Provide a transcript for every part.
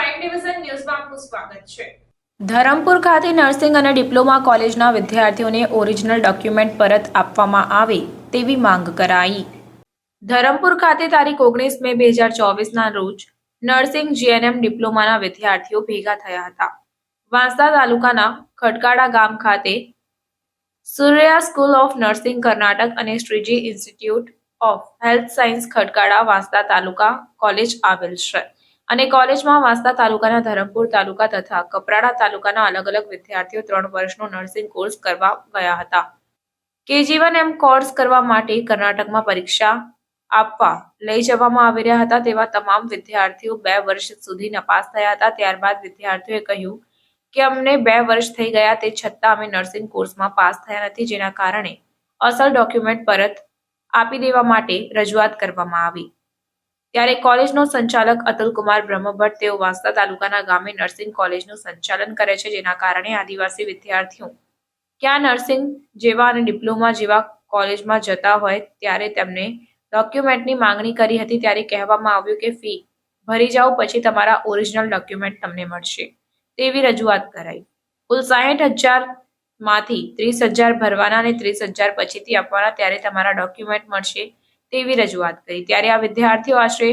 Prime division ન્યૂઝમાં આપનું સ્વાગત છે. ધરમપુર ખાતે નર્સિંગ અને ડિપ્લોમા કોલેજના વિદ્યાર્થીઓને ઓરિજિનલ ડોક્યુમેન્ટ પરત આપવામાં આવે તેવી માંગ કરાઈ. ધરમપુર ખાતે તારીખ ઓગણીસ મે બે હજાર ચોવીસના રોજ નર્સિંગ જીએનએમ ડિપ્લોમાના વિદ્યાર્થીઓ ભેગા થયા હતા. વાંસદા તાલુકાના ખટકાડા ગામ ખાતે Surya school of nursing Karnataka અને Shriji institute of health science Khatkada Vansda taluka college આવેલ છે. અને કોલેજમાં વાંસદા તાલુકાના ધરમપુર તાલુકા તથા કપરાડા તાલુકાના અલગ અલગ વિદ્યાર્થીઓ ત્રણ વર્ષનો નર્સિંગ કોર્સ કરવા ગયા હતા. કેજીવન એમ કોર્સ કરવા માટે કર્ણાટકમાં પરીક્ષા આપવા લઈ જવામાં આવી રહ્યા હતા તેવા તમામ વિદ્યાર્થીઓ બે વર્ષ સુધી નપાસ થયા હતા. ત્યારબાદ વિદ્યાર્થીઓએ કહ્યું કે અમને બે વર્ષ થઈ ગયા તે છતાં અમે નર્સિંગ કોર્સમાં પાસ થયા નથી, જેના કારણે અસલ ડોક્યુમેન્ટ પરત આપી દેવા માટે રજૂઆત કરવામાં આવી. ત્યારે કોલેજનો સંચાલક અતુલકુમાર બ્રહ્મભટ્ટ તેઓ વાંસદા તાલુકાના ગામે નર્સિંગ કોલેજનું સંચાલન કરે છે, જેના કારણે આદિવાસી વિદ્યાર્થીઓ ક્યાં નર્સિંગ જેવા અને ડિપ્લોમા જેવા કોલેજમાં જતા હોય ત્યારે તેમને ડોક્યુમેન્ટની માંગણી કરી હતી. ત્યારે કહેવામાં આવ્યું કે, ફી ભરી જાઓ, પછી તમારા ઓરિજિનલ ડોક્યુમેન્ટ તમને મળશે. તેવી રજૂઆત કરાઈ. કુલ સાહીઠ હજારમાંથી ત્રીસ હજાર ભરવાના અને ત્રીસ હજાર પછીથી આપવાના, ત્યારે તમારા ડોક્યુમેન્ટ મળશે. તેવી રજૂઆત કરી. ત્યારે આ વિદ્યાર્થીઓ આશરે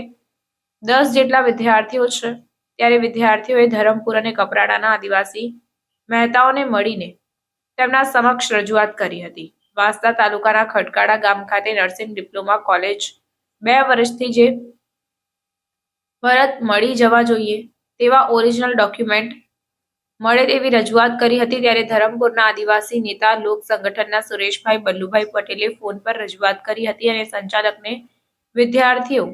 દસ જેટલા વિદ્યાર્થીઓ છે. ત્યારે વિદ્યાર્થીઓએ ધરમપુર અને કપરાડાના આદિવાસી મહેતાઓને મળીને તેમના સમક્ષ રજૂઆત કરી હતી. વાંસદા તાલુકાના ખટકાડા ગામ ખાતે નર્સિંગ ડિપ્લોમા કોલેજ બે વર્ષથી જે પરત મળી જવા જોઈએ તેવા ઓરિજિનલ ડોક્યુમેન્ટ મળે તેવી રજૂઆત કરી હતી ત્યારે ધરમપુરના આદિવાસી નેતા લોક સંગઠનના સુરેશભાઈ બલ્લુભાઈ પટેલે ફોન પર રજૂઆત કરી હતી અને સંચાલકને વિદ્યાર્થીઓ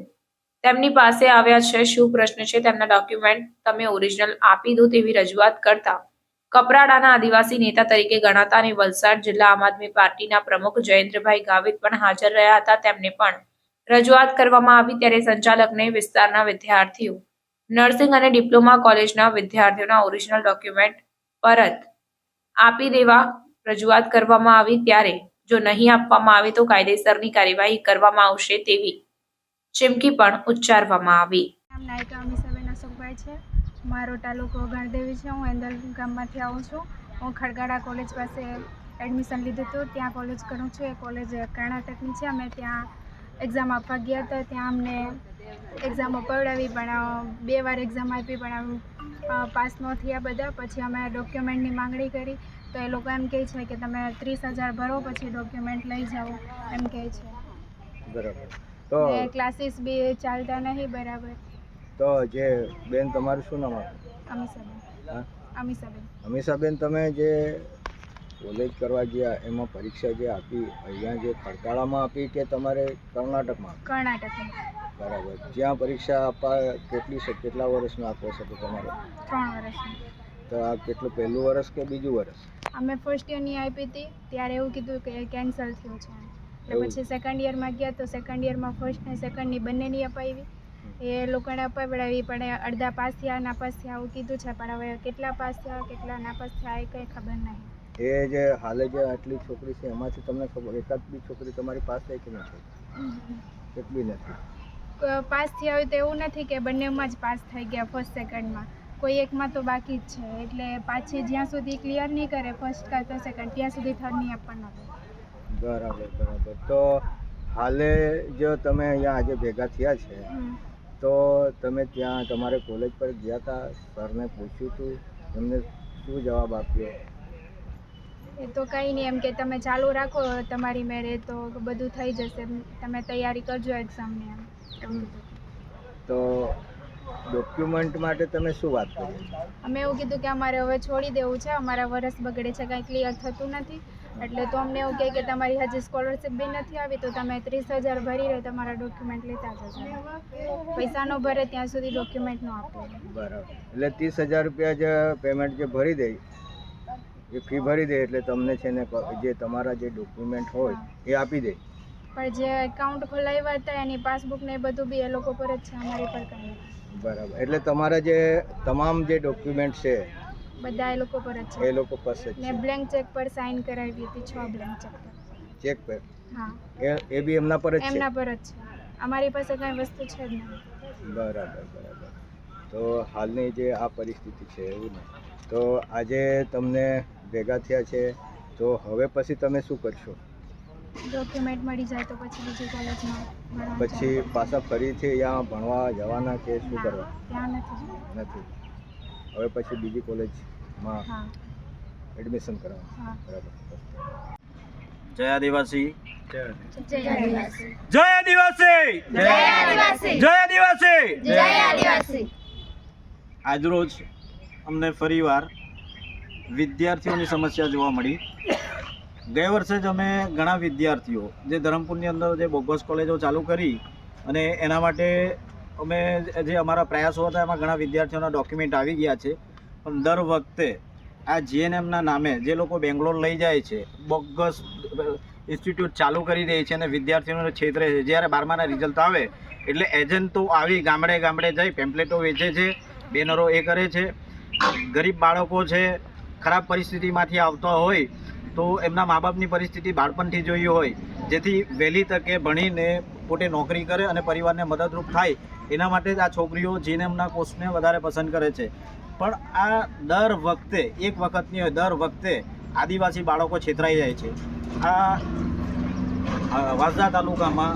તેમની પાસે આવ્યા છે, શું પ્રશ્ન છે, તેમના ડોક્યુમેન્ટ તમે ઓરિજિનલ આપી દો તેવી રજૂઆત કરતા કપરાડાના આદિવાસી નેતા તરીકે ગણાતા અને વલસાડ જિલ્લા આમ આદમી પાર્ટીના પ્રમુખ જયેન્દ્રભાઈ ગાવિત પણ હાજર રહ્યા હતા. તેમને પણ રજૂઆત કરવામાં આવી ત્યારે સંચાલકને વિસ્તારના વિદ્યાર્થીઓ નર્સિંગ અને ડિપ્લોમા કોલેજના વિદ્યાર્થીઓના ઓરિજિનલ ડોક્યુમેન્ટ પરત આપી દેવા રજૂઆત કરવામાં આવી ત્યારે જો નહીં આપવામાં આવે તો કાયદેસરની કાર્યવાહી કરવામાં આવશે તેવી ચીમકી પણ ઉચ્ચારવામાં આવી. નાયકા અમીસાબેન અશોકભાઈ છે. મારો તાલુકો ગણદેવી છે. હું એંદલ ગામમાંથી આવું છું. હું ખડગાડા કોલેજ પાસે એડમિશન લીધું હતું. ત્યાં કોલેજ કરું છું. એ કોલેજ કર્ણાટકની છે. અમે ત્યાં એક્ઝામ આપવા ગયા હતા. ત્યાં અમને એક્ઝામ પડાવી પણ બે વાર એક્ઝામ આપી પણ પાસ ન થયા બધા. પછી અમે ડોક્યુમેન્ટની માંગણી કરી. તો એ લોકો એમ કહે છે કે તમે ત્રીસ હજાર ભરો પછી ડોક્યુમેન્ટ લઈ જાઓ એમ કહે છે. બરાબર. તો ક્લાસીસ બી ચાલતા નહીં બરાબર. તો જે બેન તમારું શું નામ અમીસાબેન અમીસાબેન હમીસાબેન તમે જે કોલેજ કરવા ગયા એમાં પરીક્ષા જે આપી અહીંયા જે ખડકાળામાં આપી કે તમારે કર્ણાટકમાં કર્ણાટકમાં. બરાબર. જ્યાં પરીક્ષા આપવા કેટલી કેટલા વર્ષનો આપવો છે તમારે? ત્રણ વર્ષ તો આ કેટલું પહેલું વર્ષ કે બીજું વર્ષ? અમે ફર્સ્ટ યરની આપી હતી ત્યારે એવું કીધું કે કેન્સલ થયું છે એટલે પછી સેકન્ડ યરમાં ગયા તો સેકન્ડ યરમાં ફર્સ્ટ ને સેકન્ડની બંનેની અપાવી. એ લોકોને અપાવડાવી પણ અડધા પાસ થયા નાપાસ થયા આવું કીધું છે. પણ હવે કેટલા પાસ થયા કેટલા નાપાસ થયા એ કંઈ ખબર નહીં. એ જે હાલે જે આટલી છોકરી છે એમાંથી તમને ખબર એકાદ બી છોકરી તમારી પાસ થઈ કે નથી કેટલી નથી. પાસ થયા હોય તો એવું નથી કે બંનેમાં જ પાસ થઈ ગયા ફર્સ્ટ સેકન્ડમાં કોઈ એકમાં તો બાકી જ છે. એટલે પાછી જ્યાં સુધી ક્લિયર નહીં કરે ફર્સ્ટ કાં તો સેકન્ડ ત્યાં સુધી થર્ડ નહીં આપવાનો. બરાબર બરાબર. તો હાલે જો તમે અહીંયા આજે ભેગા થયા છે તો તમે ત્યાં તમારે કોલેજ પર ગયા હતા સરને પૂછ્યું હતું તમને શું જવાબ આપ્યો? એ તો કંઈ નહીં એમ કે તમે ચાલુ રાખો તમારી મેરેજ તો બધું થઈ જશે. તમે તૈયારી કરજો એક્ઝામની એમ. તો ડોક્યુમેન્ટ માટે તમે શું વાત કરી? અમે એવું કીધું કે અમારે હવે છોડી દેવું છે. અમારા વરસ બગડે છે કાંઈ ક્લિયર થતું નથી. એટલે તો અમને એવું કહે કે તમારી હજી સ્કોલરશિપ બી નથી આવી તો તમે ત્રીસ હજાર ભરી રહે તમારા ડોક્યુમેન્ટ લેતા જજો. પૈસા ન ભરે ત્યાં સુધી ડોક્યુમેન્ટ ન આપો. બરાબર. એટલે ત્રીસ હજાર રૂપિયા જે પેમેન્ટ જે ભરી દે એ ફી ભરી દે એટલે તમને છે ને જે તમારા જે ડોક્યુમેન્ટ હોય એ આપી દે. પણ જે એકાઉન્ટ ખોલાવ્યા હતા એની પાસબુક ને એ બધું બી એ લોકો પર જ છે અમારી પર કંઈ નથી. બરાબર. એટલે તમારા જે તમામ જે ડોક્યુમેન્ટ છે બધા એ લોકો પર જ છે. એ લોકો પાસે જ ને બ્લેન્ક ચેક પર સાઇન કરાવી હતી છ બ્લેન્ક ચેક પર. ચેક પર? હા. એ એ બી એમના પર જ છે? એમના પર જ છે. અમારી પાસે કાંઈ વસ્તુ છે જ નહીં. બરાબર બરાબર. તો હાલની જે આ પરિસ્થિતિ છે એવું ને. તો આજે તમને ભેગા થયા છે. તો હવે પછી તમે શું કરશો? ડોક્યુમેન્ટ મળી જાય તો પછી બીજી કોલેજમાં પછી પાછા ફરીથી અહીંયા ભણવા જવાના કે શું કરવા? ત્યાં નથી નથી. હવે પછી બીજી કોલેજમાં હા. એડમિશન કરાવવાનું હા. બરાબર. જય આદિવાસી. જય આદિવાસી. જય આદિવાસી. જય આદિવાસી. આજરોજ અમને ફરીવાર વિદ્યાર્થીઓની સમસ્યા જોવા મળી. ગયા વર્ષે જ અમે ઘણા વિદ્યાર્થીઓ જે ધરમપુરની અંદર જે બોગસ કોલેજો ચાલુ કરી અને એના માટે અમે જે અમારા પ્રયાસો હતા એમાં ઘણા વિદ્યાર્થીઓના ડોક્યુમેન્ટ આવી ગયા છે. પણ દર વખતે આ જીએનએમના નામે જે લોકો બેંગ્લોર લઈ જાય છે, બોગસ ઇન્સ્ટિટ્યૂટ ચાલુ કરી દે છે અને વિદ્યાર્થીઓને છેતરે છે. જ્યારે બારમાના રિઝલ્ટ આવે એટલે એજન્ટો આવી ગામડે ગામડે જઈ પેમ્પલેટો વેચે છે, બેનરો એ કરે છે. ગરીબ બાળકો છે, ખરાબ પરિસ્થિતિમાંથી આવતા હોય તો એમના મા બાપની પરિસ્થિતિ બાળપણથી જોઈ હોય, જેથી વહેલી તકે ભણીને પોતે નોકરી કરે અને પરિવારને મદદરૂપ થાય, એના માટે જ આ છોકરીઓ જીનેમના કોર્સને વધારે પસંદ કરે છે. પણ આ દર વખતે, એક વખતની હોય, દર વખતે આદિવાસી બાળકો છેતરાઈ જાય છે. આ વાસદા તાલુકામાં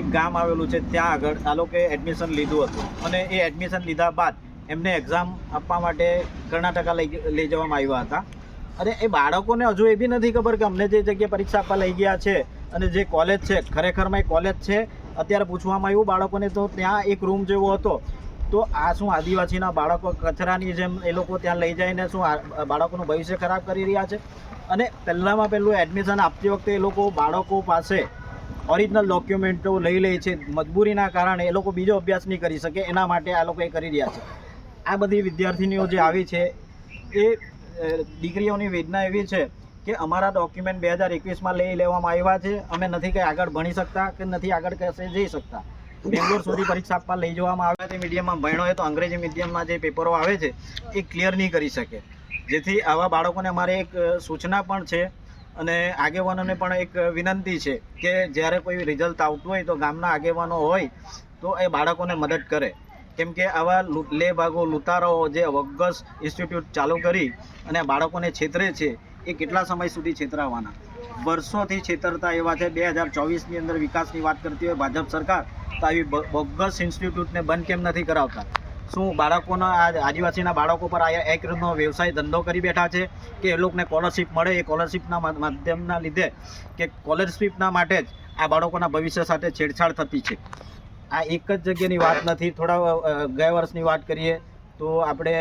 એક ગામ આવેલું છે, ત્યાં આગળ આ લોકોએ એડમિશન લીધું હતું. અને એ એડમિશન લીધા બાદ એમને એક્ઝામ આપવા માટે કર્ણાટકા લઈ લઈ જવામાં આવ્યા હતા. અને એ બાળકોને હજુ એ બી નથી ખબર કે અમને જે જગ્યાએ પરીક્ષા આપવા લઈ ગયા છે અને જે કોલેજ છે, ખરેખરમાં એ કોલેજ છે, અત્યારે પૂછવામાં આવ્યું બાળકોને તો ત્યાં એક રૂમ જેવો હતો. તો આ શું આદિવાસીના બાળકો કચરાની જેમ એ લોકો ત્યાં લઈ જઈને શું બાળકોનું ભવિષ્ય ખરાબ કરી રહ્યા છે? અને પહેલાંમાં પહેલું એડમિશન આપતી વખતે એ લોકો બાળકો પાસે ઓરિજિનલ ડોક્યુમેન્ટો લઈ લે છે. મજબૂરીના કારણે એ લોકો બીજો અભ્યાસ નહીં કરી શકે. એના માટે આ લોકો એ કરી રહ્યા છે. આ બધી વિદ્યાર્થીનીઓ જે આવી છે, એ દીકરીઓની વેદના એવી છે કે અમારા ડોક્યુમેન્ટ બે હજાર એકવીસમાં લઈ લેવામાં આવ્યા છે. અમે નથી કંઈ આગળ ભણી શકતા કે નથી આગળ કશે જઈ શકતા. બેંગ્લોર સુધી પરીક્ષા આપવા લઈ જવામાં આવ્યા તે મીડિયમમાં ભણ્યો હોય તો અંગ્રેજી મીડિયમમાં જે પેપરો આવે છે, એ ક્લિયર નહીં કરી શકે. જેથી આવા બાળકોને અમારે એક સૂચના પણ છે અને આગેવાનોને પણ એક વિનંતી છે કે જ્યારે કોઈ રિઝલ્ટ આવતું હોય તો ગામના આગેવાનો હોય તો એ બાળકોને મદદ કરે. કેમ કે આવા લૂ- ભાગો લૂંટારાઓ જે વગસ ઇન્સ્ટિટ્યૂટ ચાલુ કરી અને બાળકોને છેતરે છે, એ કેટલા સમય સુધી છેતરાવાના? વર્ષોથી છેતરતા એવા છે. બે હજાર ચોવીસની અંદર વિકાસની વાત કરતી હોય ભાજપ સરકાર, તો આવી બોગસ ઇન્સ્ટિટ્યૂટને બંધ કેમ નથી કરાવતા? શું બાળકોના આ આદિવાસીના બાળકો પર આ એક રીતનો વ્યવસાય ધંધો કરી બેઠા છે કે એ લોકોને સ્કોલરશીપ મળે? એ સ્કોલરશીપના માધ્યમના લીધે કે સ્કોલરશીપના માટે જ આ બાળકોના ભવિષ્ય સાથે છેડછાડ થતી છે. આ એક જ જગ્યાની વાત નથી. થોડા ગયા વર્ષની વાત કરીએ તો આપણે,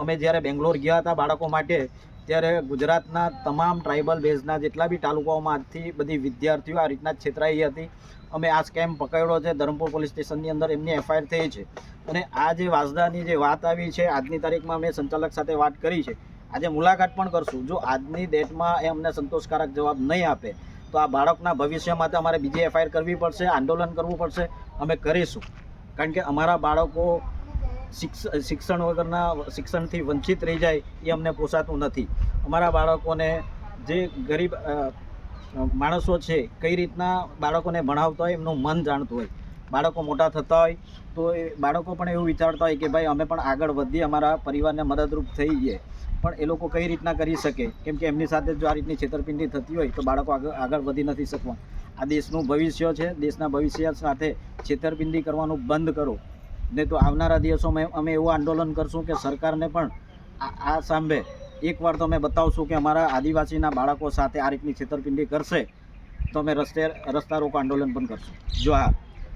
અમે જ્યારે બેંગ્લોર ગયા હતા બાળકો માટે, ત્યારે ગુજરાતના તમામ ટ્રાઇબલ બેઝના જેટલા બી તાલુકાઓમાંથી બધી વિદ્યાર્થીઓ આ રીતના છેતરાઈ હતી. અમે આ સ્કેમ પકડ્યો છે. ધરમપુર પોલીસ સ્ટેશનની અંદર એમની એફઆઈઆર થઈ છે. અને આ જે વાસદાની જે વાત આવી છે, આજની તારીખમાં અમે સંચાલક સાથે વાત કરી છે. આજે મુલાકાત પણ કરશું. જો આજની ડેટમાં એ અમને સંતોષકારક જવાબ નહીં આપે તો આ બાળકના ભવિષ્ય માટે અમારે બીજી એફઆઈઆર કરવી પડશે, આંદોલન કરવું પડશે, અમે કરીશું. કારણ કે અમારા બાળકો શિક્ષણ વગરના શિક્ષણથી વંચિત રહી જાય એ અમને પોસાતું નથી. અમારા બાળકોને જે ગરીબ માણસો છે, કઈ રીતના બાળકોને ભણાવતા હોય એમનું મન જાણતું હોય. બાળકો મોટા થતા હોય તો એ બાળકો પણ એવું વિચારતા હોય કે ભાઈ અમે પણ આગળ વધીએ, અમારા પરિવારને મદદરૂપ થઈ જઈએ. પણ એ લોકો કઈ રીતના કરી શકે? કેમ કે એમની સાથે જો આ રીતની છેતરપિંડી થતી હોય તો બાળકો આગળ આગળ વધી નથી શકવા. આ દેશનું ભવિષ્ય છે, દેશના ભવિષ્ય સાથે છેતરપિંડી કરવાનું બંધ કરો. નહીં તો આવનારા દિવસોમાં અમે એવું આંદોલન કરશું કે સરકારને પણ આ સાંભે એકવાર તો અમે બતાવશું કે અમારા આદિવાસીના બાળકો સાથે આ રીતની છેતરપિંડી કરશે તો અમે રસ્તે, રસ્તા રોકો આંદોલન પણ કરશું. જો હા.